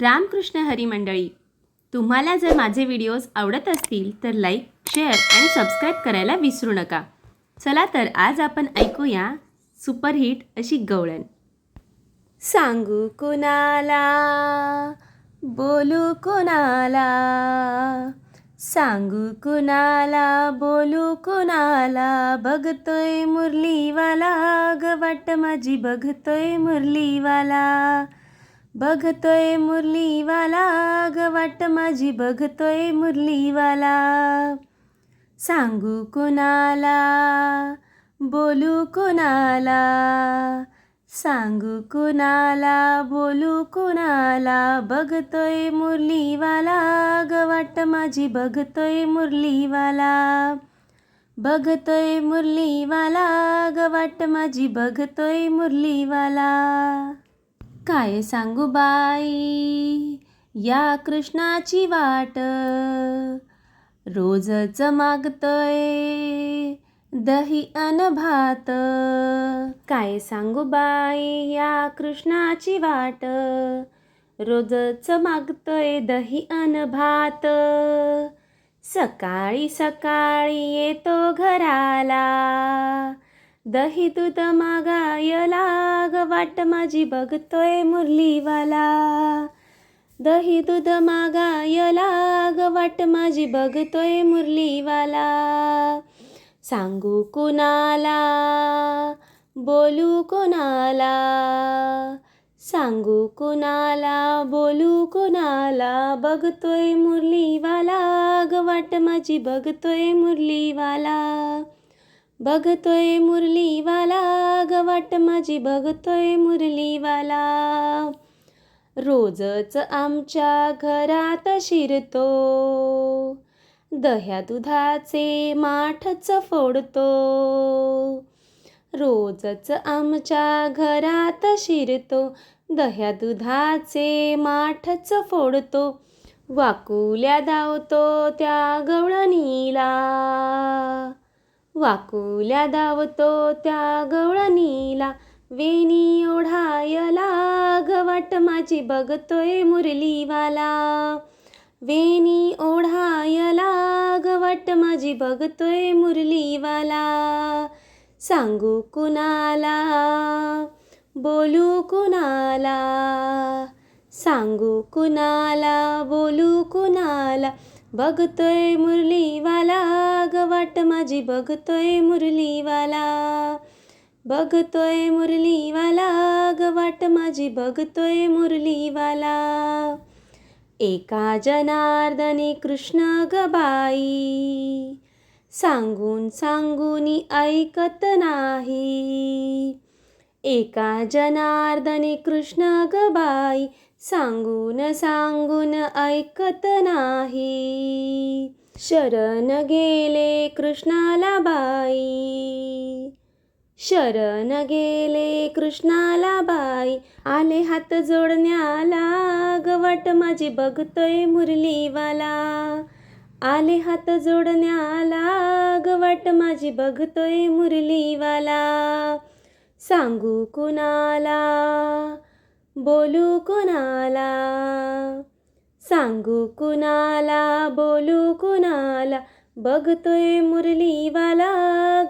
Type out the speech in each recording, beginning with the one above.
रामकृष्ण हरी मंडळी तुम्हाला जर माझे व्हिडिओज आवडत असतील तर लाईक शेअर आणि सबस्क्राईब करायला विसरू नका. चला तर आज आपण ऐकूया सुपरहिट अशी गवळण. सांगू कुणाला? बोलू कुणाला? सांगू कुणाला? बोलू कुणाला? बघतोय मुरलीवाला ग वाट माझी बघतोय मुरलीवाला. बघतोय मुरलीवाला ग वाट माझी बघतोय मुरलीवाला. सांगू कुणाला? बोलू कुणाला? सांगू कुणाला? बोलू कुणाला? बघतोय मुरलीवाला ग वाट माझी बघतोय मुरलीवाला. बघतोय मुरलीवाला ग वाट माझी बघतोय मुरलीवाला. काय सांगू बाई? या कृष्णाची वाट रोजच मागतोय दही अन भात. काय सांगू बाई? या कृष्णाची वाट रोजच मागतोय दही अन भात. सकाळी सकाळी येतो घराला दही दूध मागायला वाट माझी बघतोय मुरलीवाला. दही दूध मागायला ग वाट माझी बघतोय मुरलीवाला. सांगू कुणाला? बोलू कुणाला? सांगू कुणाला? बोलू कुणाला? बघतोय मुरलीवाला. ग वाट माझी बघतोय मुरलीवाला. बघतोय मुरलीवाला गवाट माझी बघतोय मुरलीवाला. रोजच आमच्या घरात शिरतो दह्या दुधाचे माठच फोडतो. रोजच आमच्या घरात शिरतो दह्या दुधाचे माठच फोडतो. वाकुल्या धावतो त्या गवळणीला. वाकुल्या धावतो त्या गवळणीला. वेणी ओढायला गवाट माझी बघतोय मुरलीवाला. वेणी ओढायला गवाट माझी बघतोय मुरलीवाला. सांगू कुणाला? बोलू कुणाला? सांगू कुणाला? बोलू कुणाला? बघतोय मुरलीवाला ग वाट माझी बघतोय मुरलीवाला. बघतोय मुरलीवाला ग वाट माझी बघतोय मुरलीवाला. एका जनार्दने कृष्ण ग बाई सांगून सांगून ऐकत नाही. एका जनार्दने कृष्ण ग बाई सांगून सांगून ऐकत नाही. शरण गेले कृष्णाला बाई. शरण गेले कृष्णाला बाई. आले हात जोडण्याला गवट माझी बघतोय मुरलीवाला. आले हात जोडण्याला गवट माझी बघतोय मुरलीवाला. सांगू कुणाला? बोलू कुणाला? सांगू कुणाला? बोलू कुणाला? बघतोय मुरलीवाला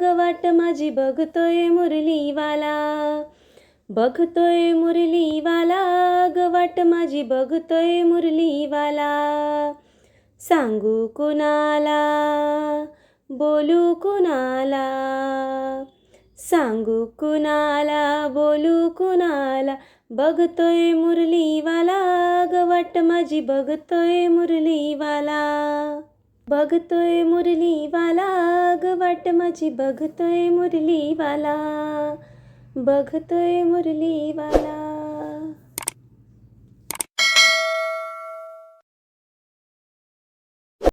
गवाट माझी बघतोय मुरलीवाला. बघतोय मुरलीवाला गवाट माझी बघतोय मुरलीवाला. सांगू कुणाला? बोलू कुणाला? सांगू कुणाला? बोलू कुणाला? बघतोय मुरलीवाला गवाट माझी बघतोय मुरलीवाला. बघतोय मुरलीवाला ग वाट माझी बघतोय मुरलीवाला. बघतोय मुरलीवाला.